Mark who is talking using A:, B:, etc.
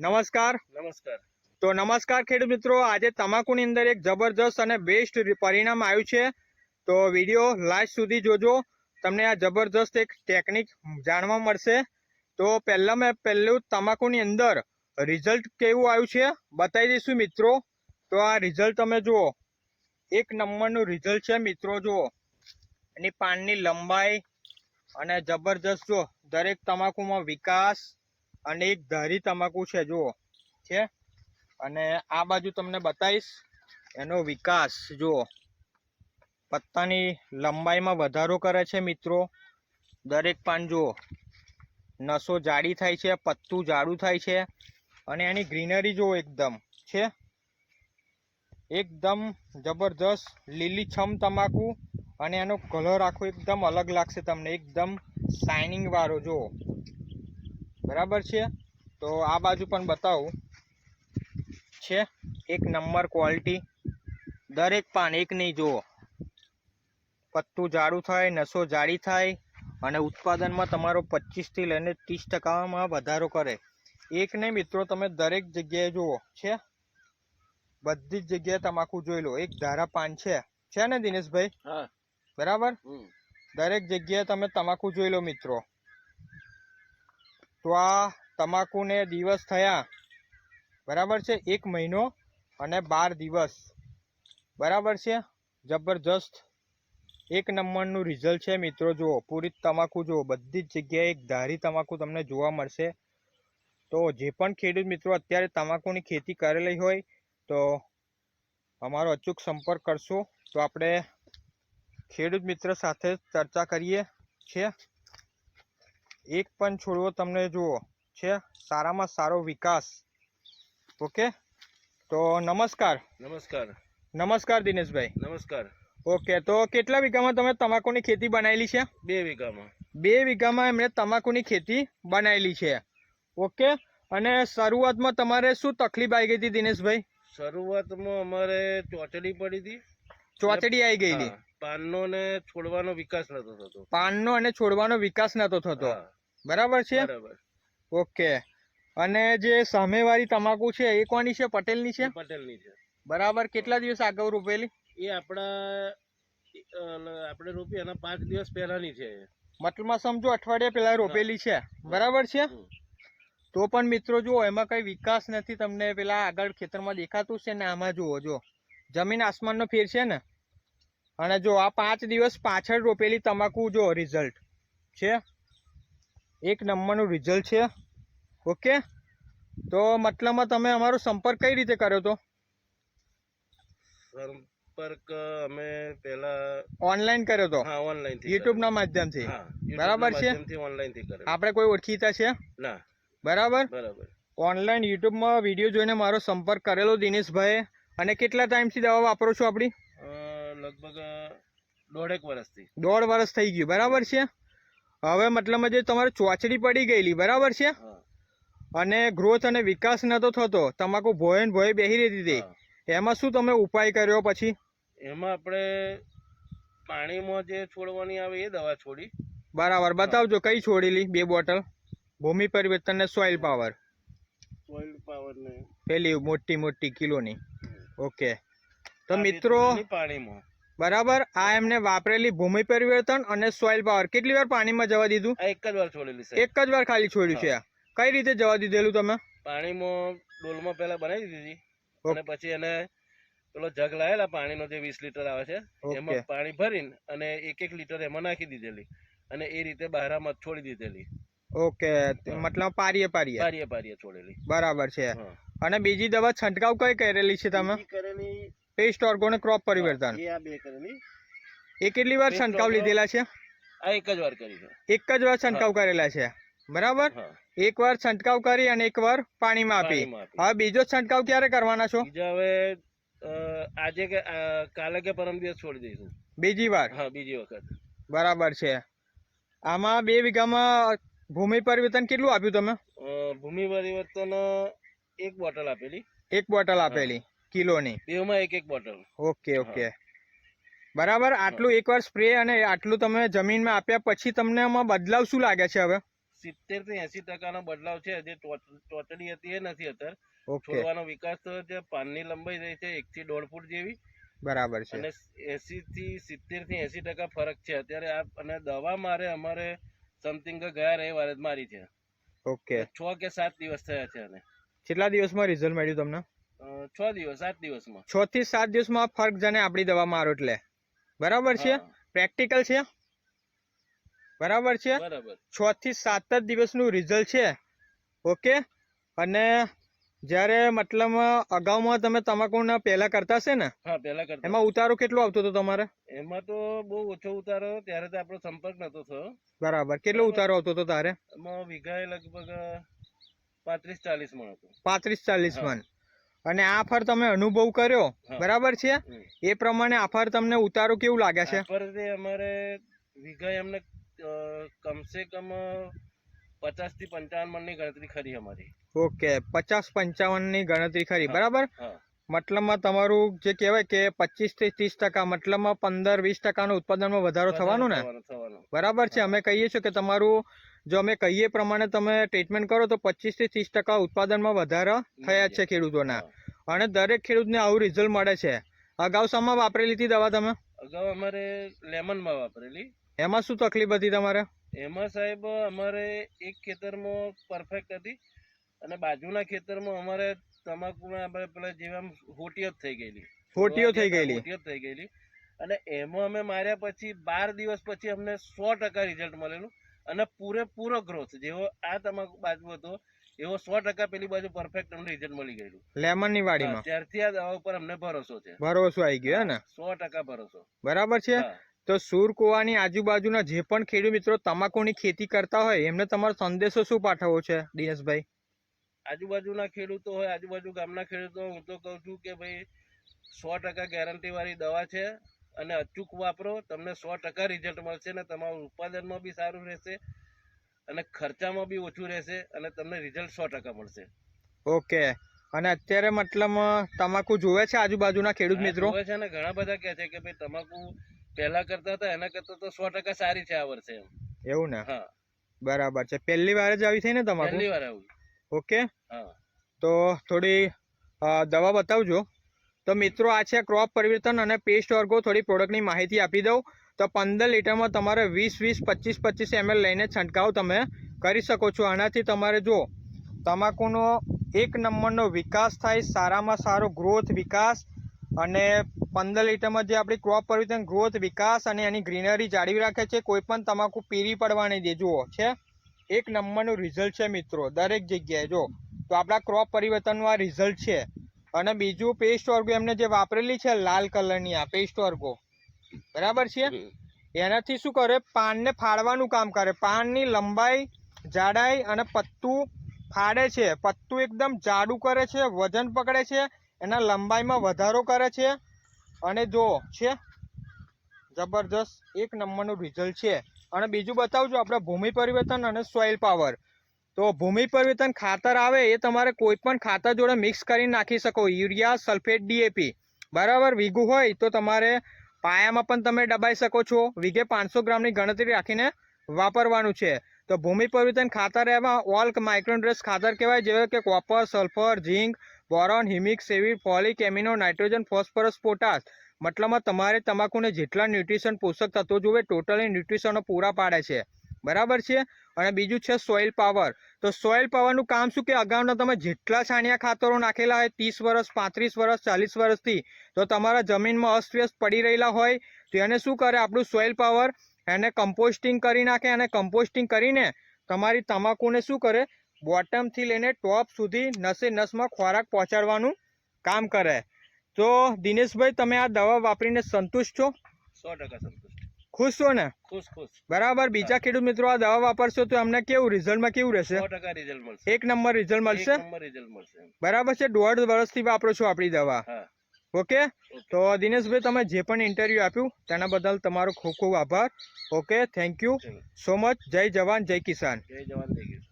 A: નમસ્કાર.
B: નમસ્કાર.
A: તો નમસ્કાર ખેડૂત મિત્રો આજે તમાકુની અંદર એક જબરજસ્ત અને બેસ્ટ પરિણામ આવ્યું છે. તો વીડિયો લાસ્ટ સુધી જોજો. તમને આ જબરજસ્ત એક ટેકનિક જાણવા મળશે. તો પહેલાં મેં પહેલું તમાકુની અંદર રિઝલ્ટ કેવું આવ્યું છે બતાવી દઈશું મિત્રો. તો આ રિઝલ્ટ તમે જુઓ. એક નંબરનું રિઝલ્ટ છે મિત્રો જુઓ. એની પાનની લંબાઈ અને જબરજસ્ત જો દરેક તમાકુમાં વિકાસ અને એક ધારી તમાકુ છે, જુઓ. છે? અને આ બાજુ તમને બતાવીશ. એનો વિકાસ, જુઓ. પત્તાની લંબાઈમાં વધારો કરે છે, મિત્રો. દરેક પાન, જુઓ. નસો જાડી થાય છે, પત્તું જાડું થાય છે. અને એની ગ્રીનરી, જુઓ, એકદમ. છે? એકદમ જબરજસ્ત લીલીછમ તમાકુ. અને એનો કલર આખો એકદમ અલગ લાગશે તમને. એકદમ શાઇનિંગ વાળો, જુઓ. બરાબર છે? તો આ બાજુ પણ બતાવું. છે એક નંબર ક્વોલિટી. દરેક પાન એક નહીં જુઓ. પત્તું જાડું થાય નસો જાડી થાય અને ઉત્પાદનમાં તમારો પચીસથી લઈને ત્રીસ ટકામાં વધારો કરે. એક નહીં મિત્રો તમે દરેક જગ્યાએ જુઓ. છે? બધી જ જગ્યાએ તમાકુ જોઈ લો. એક ધારા પાન છે. છે ને દિનેશભાઈ? બરાબર? દરેક જગ્યાએ તમે તમાકુ જોઈ લો મિત્રો. તો આ તમાકુને દિવસ થયા. બરાબર છે? એક મહિનો અને બાર દિવસ. બરાબર છે? જબરજસ્ત. એક નંબરનું રિઝલ્ટ છે મિત્રો, જુઓ, પૂરી તમાકુ જુઓ, બધી જ જગ્યાએ એક ધારી તમાકુ તમને જોવા મળશે. તો જે પણ ખેડૂત મિત્રો અત્યારે તમાકુની ખેતી કરેલી હોય, તો અમારો અચૂક સંપર્ક કરશો. તો આપણે ખેડૂત મિત્ર સાથે ચર્ચા કરીએ છે એક પણ છોડવો તમને જુઓ. છે. સારામાં સારો વિકાસ. ઓકે? તો નમસ્કાર.
B: નમસ્કાર.
A: નમસ્કાર દિનેશભાઈ.
B: નમસ્કાર.
A: ઓકે તો કેટલા વીઘામાં તમે તમાકુની ખેતી બનાવેલી છે?
B: બે વીઘામાં.
A: બે વીઘામાં એમણે તમાકુની ખેતી બનાવેલી છે. ઓકે? અને શરૂઆતમાં તમારે શું તકલીફ આવી ગઈ હતી દિનેશભાઈ?
B: શરૂઆતમાં અમારે ચોચડી પડી હતી.
A: ચોચડી આવી ગઈ
B: હતી. પાનનો ને છોડવાનો વિકાસ નતો થતો.
A: પાનનો અને છોડવાનો વિકાસ નતો થતો. બરાબર છે? ઓકે. અને જે સામેવાળી તમાકુ છે એ કોની છે? પટેલની છે?
B: પટેલની છે.
A: બરાબર. કેટલા દિવસ અગાઉ રોપેલી?
B: એ આપણા આપણે રોપી એના પાંચ દિવસ પહેલાની છે.
A: મતલબમાં સમજો અઠવાડિયા પહેલા રોપેલી છે. બરાબર છે? તો પણ મિત્રો જુઓ એમાં કઈ વિકાસ નથી તમને પેલા આગળ ખેતરમાં દેખાતું છે ને આમાં જુઓ જો જમીન આસમાનનો ફેર છે ને? અને જો આ પાંચ દિવસ પાછળ રોપેલી તમાકુ જો રિઝલ્ટ છે? એક નંબરનું રિઝલ્ટ છે. ઓકે તો મતલબમાં તમે અમારો સંપર્ક કઈ રીતે કર્યો તો?
B: સંપર્ક અમે પહેલા
A: ઓનલાઈન કર્યો તો?
B: હા ઓનલાઈન
A: યુટ્યુબના માધ્યમથી? બરાબર છે? આપણે કોઈ ઓળખીતા છે?
B: ના.
A: બરાબર?
B: બરાબર.
A: ઓનલાઈન યુટ્યુબમાં વીડિયો જોઈને મારો સંપર્ક કરેલો દિનેશભાઈ અને કેટલા ટાઈમથી દવા વાપરો છો આપણી?
B: લગભગ દોઢેક વર્ષથી.
A: દોઢ વર્ષ થઈ ગયું. બરાબર છે? હવે મતલબ જે તમારે ચોચડી પડી ગયેલી બરાબર છે? અને ગ્રોથ અને વિકાસ નતો થતો તમાકુ ભોય ને ભોય બેહી રહેતી હતી. એમાં શું તમે ઉપાય કર્યો પછી?
B: એમાં આપણે પાણીમાં જે છોડવાની આવે એ દવા છોડી.
A: બરાબર બતાવજો કઈ છોડેલી બે બોટલ? ભૂમિ પરિવર્તન ને સોઇલ પાવર
B: સોઇલ પાવર ને.
A: પેલી મોટી મોટી કિલોની. ઓકે. તો મિત્રો
B: પાણીમાં.
A: બરાબર? આ એમને વાપરેલી ભૂમિ પરિવર્તન અને સોઇલ પાવર કેટલી વાર પાણીમાં જવા દીધું?
B: એક જ વાર છોડેલી છે.
A: એક જ વાર ખાલી છોડ્યું છે. કઈ રીતે જવા દીધેલું તમે?
B: પાણીમાં ડોલમાં પહેલા બનાવી દીધી અને પછી એને પેલો જગ લાયેલા પાણીનો જે વીસ લીટર આવે છે એમાં પાણી ભરીને અને એક એક લીટર એમાં નાખી દીધેલી. અને એ રીતે બહારમાં છોડી દીધેલી.
A: ઓકે. મતલબ પારીએ પારીએ.
B: પારીએ પારીએ છોડેલી.
A: બરાબર છે. અને બીજી દવા છંટકાવ કઈ કરેલી છે તમે?
B: કરેલી
A: પેસ્ટ ઓર્ગોને ક્રોપ પરિવર્તન
B: એ આ બે કરેલી.
A: એ કેટલી વાર છંટકાવ લીધેલા છે?
B: આ એક જ વાર કરી છે.
A: એક જ વાર છંટકાવ કરેલા છે. બરાબર? એક વાર છંટકાવ કરી અને એક વાર પાણીમાં આપી. હવે બીજો છંટકાવ ક્યારે કરવાના છો?
B: બીજા હવે આજે કે કાલે કે પરમ દિવસ છોડી દઈશું.
A: બીજી વાર?
B: હા બીજી વખત.
A: બરાબર છે. આમાં બે વીઘામાં ભૂમિ પરિવર્તન કેટલું આપ્યું તમે?
B: ભૂમિ પરિવર્તન એક બોટલ આપેલી.
A: એક બોટલ આપેલી. કિલોની.
B: બેમાં એક એક બોટલ.
A: Okay okay. બરાબર આટલું એકવાર સ્પ્રે અને આટલું તમે જમીનમાં આપ્યા પછી તમને આમાં બદલાવ શું લાગે છે હવે?
B: સિત્તેરથી એસી ટકાનો બદલાવ છે જે ટોચડી હતી એ નથી અત્યારે. છોડવાનો વિકાસ થયો છે પાનની લંબાઈ રહી છે એક થી દોઢ ફૂટ જેવી.
A: બરાબર છે.
B: અને એસી થી સિત્તેરથી એસી ટકા ફરક છે અત્યારે આ અને દવા મારે અમારે સમથિંગ ગયા રવિવારે જ મારી છે.
A: ઓકે.
B: છ કે સાત દિવસ થયા છે અને
A: કેટલા દિવસમાં રિઝલ્ટ મળ્યું તમને?
B: છ દિવસ સાત દિવસમાં.
A: છ થી સાત દિવસમાં ફરક જાણે આપણી દવા મારો એટલે. બરાબર છે? પ્રેક્ટિકલ છે? બરાબર છે? છ થી સાત જ દિવસનું રિઝલ્ટ છે. ઓકે અને જ્યારે મતલબ અગાઉમાં તમે તમાકુના પહેલા કરતા છે ને?
B: પહેલા કરતા.
A: એમાં ઉતારો કેટલો આવતો હતો તમારે?
B: એમાં તો બહુ ઓછો ઉતારો ત્યારે તો આપણો સંપર્ક નતો થયો.
A: બરાબર. કેટલો ઉતારો આવતો હતો તારે?
B: એમાં વીઘાએ લગભગ પાંત્રીસ ચાલીસ મણ હતો.
A: પાંત્રીસ ચાલીસ. મણ. અને આ ફર તમે અનુભવ કર્યો. બરાબર છે? એ પ્રમાણે આ ફર તમને ઉતારો કેવું લાગે છે?
B: અમારે વીઘા અમને અ, કમસે કમ પચાસથી પંચાવન મણની ગણતરી ખરી અમારી.
A: ઓકે પચાસ પંચાવનની ગણતરી ખરી. બરાબર? મતલબમાં તમારું જે કહેવાય કે પચીસથી ત્રીસ ટકા મતલબમાં પંદર વીસ ટકાનો ઉત્પાદનમાં વધારો થવાનો ને? બરાબર છે. અમે કહીએ છીએ કે તમારું જો અમે કહીએ પ્રમાણે તમે ટ્રીટમેન્ટ કરો તો પચીસથી ત્રીસ ટકા ઉત્પાદનમાં વધારો થયા છે ખેડૂતોના. અને દરેક ખેડૂતને આવું રિઝલ્ટ મળે છે. અગાઉ શામાં વાપરેલી હતી દવા તમે?
B: અગાઉ અમારે લેમનમાં વાપરેલી.
A: એમાં શું તકલીફ હતી તમારે?
B: એમાં સાહેબ અમારે એક ખેતરમાં પરફેક્ટ હતી અને બાજુના ખેતરમાં અમારે તમાકુના આપણે પેલા જેવા હોટીઓ થઈ ગયેલી.
A: ફોટીઓ થઈ ગયેલી.
B: જ થઈ ગયેલી. અને એમાં અમે માર્યા પછી બાર દિવસ પછી અમને સો ટકા રિઝલ્ટ મળેલું. અને પૂરેપૂરો ગ્રોથ જેવો આ તમાકુ બાજુ હતો એવો સો ટકા પેલી બાજુ પરફેક્ટ અમને રિઝલ્ટ મળી ગયેલું. લેમનની
A: વાડીમાં.
B: ત્યારથી આ દવા ઉપર અમને ભરોસો છે.
A: ભરોસો આવી ગયો હે ને?
B: સો ટકા ભરોસો.
A: બરાબર છે. તો સુરકુવાની આજુબાજુના જે પણ ખેડૂત મિત્રો તમાકુની ખેતી કરતા હોય એમને તમારો સંદેશો શું પાઠવવો છે દિનેશભાઈ?
B: આજુબાજુના ખેડૂતો હોય આજુબાજુ ગામના ખેડૂતો હું તો કહું છું કે ભાઈ સો ટકા ગેરંટી વાળી દવા છે અને અચૂક વાપરો તમને સો ટકા રિઝલ્ટ મળશે અને તમારું ઉત્પાદનમાં બી સારું રહેશે અને ખર્ચામાં બી ઓછું રહેશે અને તમને રિઝલ્ટ સો ટકા મળશે.
A: ઓકે. અને અત્યારે મતલબ તમાકુ જોવે છે આજુબાજુના ખેડૂત મિત્રો?
B: જોવે છે ને ઘણા બધા કહે છે કે ભાઈ તમાકુ પહેલા કરતા હતા એના કરતા તો સો ટકા સારી છે આ વર્ષે એમ.
A: એવું ને?
B: હા.
A: બરાબર છે. પહેલી વાર જ આવી થઈ ને તમાકુ?
B: પહેલી વાર આવું.
A: ઓકે? તો થોડી દવા બતાવજો. તો મિત્રો આ છે ક્રોપ પરિવર્તન અને પેસ્ટ વર્ગો થોડી પ્રોડક્ટની માહિતી આપી દઉં. તો પંદર લીટરમાં તમારે વીસ વીસ પચીસ પચીસ એમએલ લઈને છંટકાવ તમે કરી શકો છો. આનાથી તમારે જો તમાકુનો એક નંબરનો વિકાસ થાય સારામાં સારો ગ્રોથ વિકાસ અને પંદર લીટરમાં જે આપણી ક્રોપ પરિવર્તન ગ્રોથ વિકાસ અને એની ગ્રીનરી જાળવી રાખે છે કોઈ પણ તમાકુ પીરી પડવા નહીં દે. જુઓ છે? એક નંબરનું રિઝલ્ટ છે મિત્રો દરેક જગ્યાએ જો. તો આપણા ક્રોપ પરિવર્તનનું આ રિઝલ્ટ છે. અને બીજું પેસ્ટ વર્ગો એમને જે વાપરેલી છે લાલ કલરની આ પેસ્ટ વર્ગો બરાબર છે? એનાથી શું કરે? પાનને ફાડવાનું કામ કરે. પાનની લંબાઈ જાડાઈ અને પત્તું ફાડે છે. પત્તું એકદમ જાડું કરે છે વજન પકડે છે એના લંબાઈમાં વધારો કરે છે. અને જો છે જબરજસ્ત એક નંબરનું રિઝલ્ટ છે. અને બીજું બતાવજો આપણે ભૂમિ પરિવર્તન અને સોઇલ પાવર તો ભૂમિ પરિવર્તન ખાતર આવે એ તમારે કોઈ પણ ખાતર જોડે મિક્સ કરીને નાખી શકો. યુરિયા સલ્ફેટ ડીએપી બરાબર? વીઘું હોય તો તમારે પાયામાં પણ તમે દબાઈ શકો છો. વીઘે પાંચસો ગ્રામની ગણતરી રાખીને વાપરવાનું છે. તો ભૂમિ પરિવર્તન ખાતર એમાં ઓલ માઇક્રોન્ડ્રેસ ખાતર કહેવાય, જેવા કે copper sulphur zinc boron, humic સેવી folic, amino, nitrogen, phosphorus, potash. મતલબમાં તમારે તમાકુને જેટલા ન્યુટ્રિશન પોષક તત્વો જોવે ટોટલી ન્યુટ્રિશનો પૂરા પાડે છે. બરાબર છે? અને બીજું છે સોઇલ પાવર. તો સોઇલ પાવરનું કામ શું કે અગાઉના તમે જેટલા છાણિયા ખાતરો નાખેલા હોય, ત્રીસ વર્ષ, પાંત્રીસ વર્ષ, ચાલીસ વર્ષથી, તો તમારા જમીનમાં અસ્તવ્યસ્ત પડી રહેલા હોય, તો એને શું કરે? આપણું સોઇલ પાવર એને કમ્પોસ્ટિંગ કરી નાખે અને કમ્પોસ્ટિંગ કરીને તમારી તમાકુને શું કરે? બોટમથી લઈને ટોપ સુધી નસે નસમાં ખોરાક પહોંચાડવાનું કામ કરે. તો દિનેશભાઈ તમે આ દવા વાપરીને સંતુષ્ટ છો?
B: સો ટકા સંતુષ્ટ.
A: ખુશ છો ને?
B: ખુશ ખુશ.
A: બરાબર. બીજા ખેડૂત મિત્રો આ દવા વાપરશો તો અમને કેવું રિઝલ્ટમાં કેવું રહેશે? એક નંબર રિઝલ્ટ મળશે? બરાબર છે. દોઢ વર્ષથી વાપરો છો આપણી દવા. ઓકે?
B: ઓકે.
A: તો દિનેશભાઈ તમે જે પણ ઇન્ટરવ્યુ આપ્યું તેના બદલ તમારો ખૂબ ખૂબ આભાર. Okay? Thank you so much. જય જવાન જય કિસાન.
B: જય જવાન જય કિસાન.